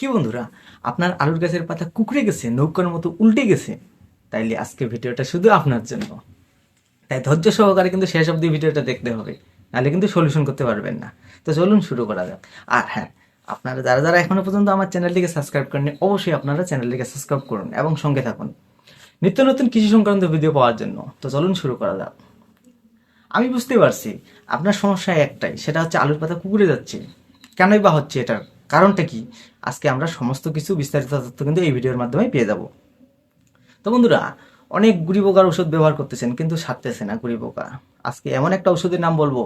কি বন্ধুরা, আপনার আলুর গাছের পাতা কুকড়ে গেছে, নৌকার মতো উল্টে গেছে, তাইলে আজকে ভিডিওটা শুধু আপনার জন্য। তাই ধৈর্য সহকারে কিন্তু শেষ অবধি ভিডিওটা দেখতে হবে, নাহলে কিন্তু সলিউশন করতে পারবেন না। তো চলুন শুরু করা যাক। আর হ্যাঁ আপনারা যারা যারা এখনও পর্যন্ত আমার চ্যানেলটিকে সাবস্ক্রাইব করেননি, অবশ্যই আপনারা চ্যানেলটিকে সাবস্ক্রাইব করুন এবং সঙ্গে থাকুন। নিত্য নতুন কৃষি সংক্রান্ত ভিডিও পাওয়ার জন্য। তো চলুন শুরু করা যাক। আমি বুঝতে পারছি, আপনার সমস্যা একটাই, সেটা হচ্ছে আলুর পাতা কুকুরে যাচ্ছে। কেনই বা হচ্ছে এটার কারণটা কি? আজকে আমরা সমস্ত কিছু বিস্তারিত তথ্য কিন্তু এই ভিডিওর মাধ্যমে পেয়ে যাব। তো বন্ধুরা, অনেক গুড়ি পোকার ওষুধ ব্যবহার করতেছেন, কিন্তু সারতেছে না গুড়ি পোকা। আজকে এমন একটা ওষুধের নাম বলব,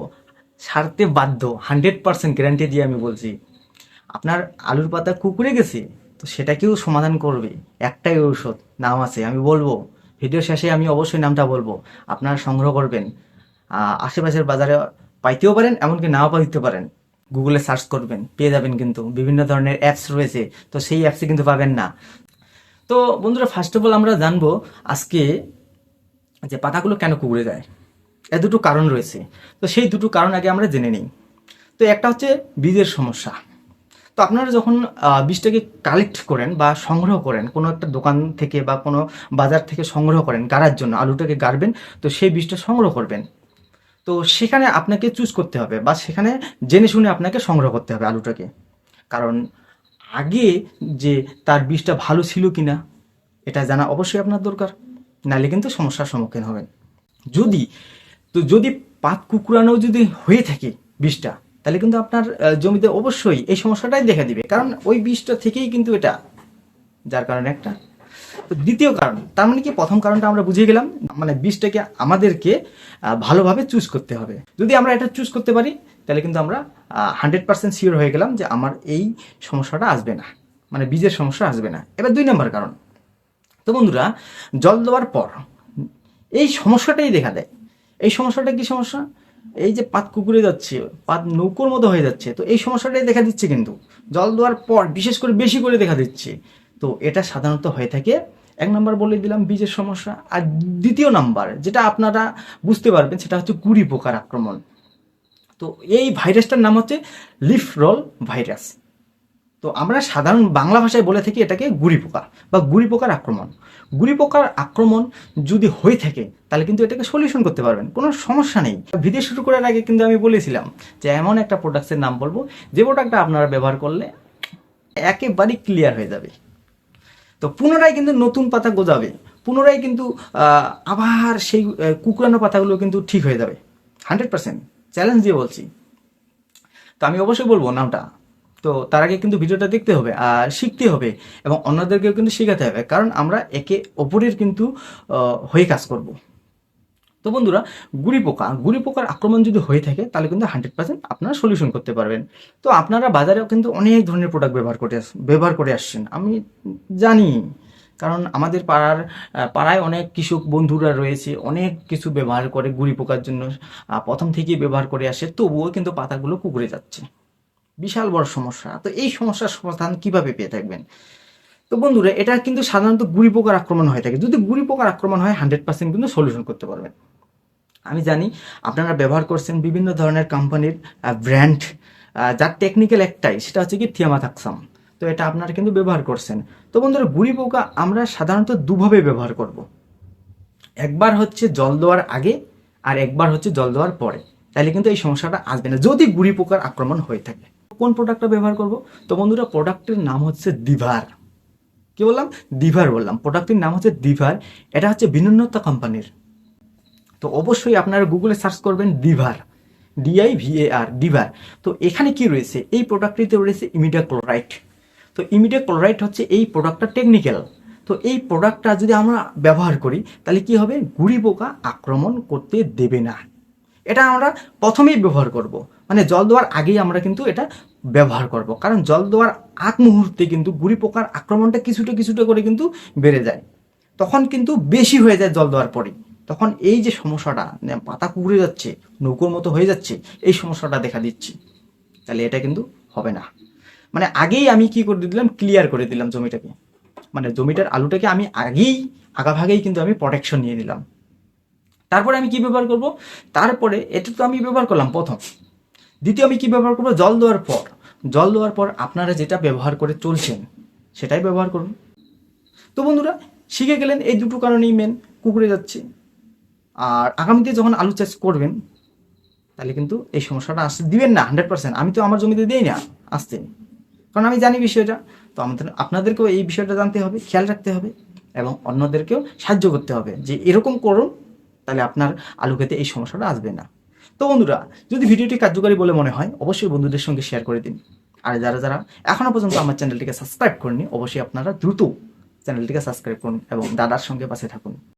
সারতে বাধ্য, হান্ড্রেড পার্সেন্ট গ্যারান্টি দিয়ে আমি বলছি। আপনার আলুর পাতা কুকুরে গেছে, তো সেটাকেও সমাধান করবে। একটাই ঔষধ, নাম আছে, আমি বলব। ভিডিও শেষে আমি অবশ্যই নামটা বলব, আপনারা সংগ্রহ করবেন। আশেপাশের বাজারে পাইতেও পারেন, এমনকি নাও পাইতে পারেন। গুগলে সার্চ করবেন, পেয়ে যাবেন কিন্তু। বিভিন্ন ধরনের অ্যাপস রয়েছে, তো সেই অ্যাপসে কিন্তু পাবেন না। তো বন্ধুরা ফার্স্ট অফ অল আমরা জানব আজকে যে পাতাগুলো কেন কুকুরে যায়। এ দুটো কারণ রয়েছে। তো সেই দুটো কারণ আগে আমরা জেনে নিই। তো একটা হচ্ছে বীজের সমস্যা। তো আপনারা যখন বীজটাকে কালেক্ট করেন বা সংগ্রহ করেন, কোনো একটা দোকান থেকে বা কোনো বাজার থেকে সংগ্রহ করেন গাড়ার জন্য, আলুটাকে গাড়বেন, তো সেই বীজটা সংগ্রহ করবেন। তো সেখানে আপনাকে চুজ করতে হবে বা সেখানে জেনে শুনে আপনাকে সংগ্রহ করতে হবে আলুটাকে। কারণ আগে যে তার বীজটা ভালো ছিল কি না এটা জানা অবশ্যই আপনার দরকার। নাহলে কিন্তু সমস্যার সম্মুখীন হবেন। যদি, তো যদি পাত কুকুরানো যদি হয়ে থাকে বীজটা, তাহলে কিন্তু আপনার জমিতে অবশ্যই এই সমস্যাটাই দেখা দিবে। কারণ ওই বীজটা থেকেই কিন্তু এটা, যার কারণে একটা তো দ্বিতীয় কারণ, তার মানে কি প্রথম কারণটা আমরা বুঝিয়ে গেলাম মানে বীজটাকে আমাদেরকে ভালোভাবে চুজ করতে হবে। যদি আমরা এটা চুজ করতে পারি, তাহলে কিন্তু আমরা হান্ড্রেড পার্সেন্ট শিওর হয়ে গেলাম যে আমার এই সমস্যাটা আসবে না মানে বীজের সমস্যা আসবে না। এবার দুই নম্বর কারণ। তো বন্ধুরা, জল দেওয়ার পর, এই সমস্যাটাই দেখা দেয়। এই সমস্যাটা কি সমস্যা? এই যে পাত কুকুরে যাচ্ছে, পাত নৌকোর মতো হয়ে যাচ্ছে, তো এই সমস্যাটাই দেখা দিচ্ছে কিন্তু। জল দেওয়ার পর বিশেষ করে বেশি করে দেখা দিচ্ছে। তো এটা সাধারণত হয়ে থাকে। এক নাম্বার বলে দিলাম বীজের সমস্যা। আর দ্বিতীয় নাম্বার, যেটা আপনারা বুঝতে পারবেন, সেটা হচ্ছে কুড়ি পোকার আক্রমণ। তো এই ভাইরাসটার নাম হচ্ছে লিফ রোল ভাইরাস। তো আমরা সাধারণ বাংলা ভাষায় বলে থাকি এটাকে গুড়ি পোকা বা গুড়ি পোকার আক্রমণ। গুড়ি পোকার আক্রমণ যদি হয়ে থাকে, তাহলে কিন্তু এটাকে সলিউশন করতে পারবেন। কোনো সমস্যা নেই। ভিডিও শুরু করার আগে কিন্তু আমি বলেছিলাম যে এমন একটা প্রোডাক্টের নাম বলব, যে প্রোডাক্টটা আপনারা ব্যবহার করলে একেবারেই ক্লিয়ার হয়ে যাবে। তো পুনরায় কিন্তু নতুন পাতা গোজাবে। পুনরায় কিন্তু আবার সেই কুকুরানো পাতাগুলো কিন্তু ঠিক হয়ে যাবে। Hundred percent. চ্যালেঞ্জ দিয়ে বলছি। তো আমি অবশ্যই বলব নামটা। তো তার আগে কিন্তু ভিডিওটা দেখতে হবে আর শিখতে হবে এবং অন্যদেরকেও কিন্তু শেখাতে হবে। কারণ আমরা একে অপরের কিন্তু হয়ে কাজ করব। তো বন্ধুরা, গুড়ি পোকা, গুড়ি পোকার আক্রমণ যদি হয়ে থাকে, তাহলে কিন্তু হান্ড্রেড পার্সেন্ট আপনারা সলিউশন করতে পারবেন। তো আপনারা বাজারেও কিন্তু অনেক ধরনের প্রোডাক্ট ব্যবহার করে ব্যবহার করে আসছেন। আমি জানি, কারণ আমাদের পাড়ার পাড়ায় অনেক কৃষক বন্ধুরা রয়েছে, অনেক কিছু ব্যবহার করে গুড়ি পোকার জন্য প্রথম থেকেই ব্যবহার করে আসে, তবুও কিন্তু পাতাগুলো কুকুরে যাচ্ছে। বিশাল বড় সমস্যা। তো এই সমস্যার সমাধান কীভাবে পেয়ে থাকবেন? তো বন্ধুরা, এটা কিন্তু সাধারণত গুড়ি পোকার আক্রমণ হয়ে থাকে। যদি গুড়ি পোকার আক্রমণ হয় হান্ড্রেড পার্সেন্ট কিন্তু সলিউশন করতে পারবেন। আমি জানি আপনারা ব্যবহার করছেন বিভিন্ন ধরনের কোম্পানির ব্র্যান্ড যার টেকনিক্যাল একটাই, সেটা হচ্ছে কি থিয়ামাথাক্সাম। তো এটা আপনারা কিন্তু ব্যবহার করছেন। তো বন্ধুরা, গুড়ি পোকা আমরা সাধারণত দুভাবে ব্যবহার করব। একবার হচ্ছে জল দেওয়ার আগে আর একবার হচ্ছে জল দেওয়ার পরে। তাহলে কিন্তু এই সমস্যাটা আসবে না, যদি গুড়ি পোকার আক্রমণ হয়ে থাকে। কোন প্রোডাক্টটা ব্যবহার করব? তো বন্ধুরা প্রোডাক্টের নাম হচ্ছে দিভার। কি বললাম? দিভার বললাম। প্রোডাক্টের নাম হচ্ছে দিভার। এটা হচ্ছে বিনন্নতা কোম্পানির তো অবশ্যই আপনারা গুগলে সার্চ করবেন ডিভার ডিআই ভিএআর ডিভার তো এখানে কি রয়েছে? এই প্রোডাক্টটিতে রয়েছে ইমিডা ক্লোরাইড তো ইমিডা ক্লোরাইড হচ্ছে এই প্রোডাক্টটা টেকনিক্যাল তো এই প্রোডাক্টটা যদি আমরা ব্যবহার করি, তাহলে কি হবে? গুড়ি পোকা আক্রমণ করতে দেবে না। এটা আমরা প্রথমেই ব্যবহার করব। মানে জল দেওয়ার আগেই আমরা কিন্তু এটা ব্যবহার করব। কারণ জল দেওয়ার আগ মুহূর্তে কিন্তু গুড়ি পোকার আক্রমণটা কিছুটা কিছুটা করে কিন্তু বেড়ে যায়। তখন কিন্তু বেশি হয়ে যায় জল দেওয়ার পরে তখন এই যে সমস্যাটা মানে পাতা কুকুরে যাচ্ছে, নৌকোর মতো হয়ে যাচ্ছে, এই সমস্যাটা দেখা দিচ্ছি। তাহলে এটা কিন্তু হবে না। মানে আগেই আমি কি করে দিলাম? ক্লিয়ার করে দিলাম জমিটাকে। মানে জমিটার আলুটাকে আমি আগেই, আগাভাগেই কিন্তু আমি প্রোটেকশন নিয়ে নিলাম। তারপরে আমি কি ব্যবহার করব? তারপরে এটা তো আমি ব্যবহার করলাম প্রথম। দ্বিতীয় আমি কি ব্যবহার করব? জল দেওয়ার পর। জল দেওয়ার পর আপনারা যেটা ব্যবহার করে চলছেন, সেটাই ব্যবহার করুন। তো বন্ধুরা, শিখে গেলেন এই দুটো কারণেই মেন কুকুরে যাচ্ছে। আর আগামীতে যখন আলু চাষ করবেন, তাহলে কিন্তু এই সমস্যাটা আসতে দিবেন না হান্ড্রেড পার্সেন্ট আমি তো আমার জমিতে দিই না, আসতে। কারণ আমি জানি বিষয়টা। তো আমাদের, আপনাদেরকেও এই বিষয়টা জানতে হবে, খেয়াল রাখতে হবে এবং অন্যদেরকেও সাহায্য করতে হবে যে এরকম করুন, তাহলে আপনার আলু খেতে এই সমস্যাটা আসবে না। তো বন্ধুরা, যদি ভিডিওটি কার্যকারী বলে মনে হয়, অবশ্যই বন্ধুদের সঙ্গে শেয়ার করে দিন। আর যারা যারা এখনও পর্যন্ত আমার চ্যানেলটিকে সাবস্ক্রাইব করেনি অবশ্যই আপনারা দ্রুত চ্যানেলটিকে সাবস্ক্রাইব করুন এবং দাদার সঙ্গে পাশে থাকুন।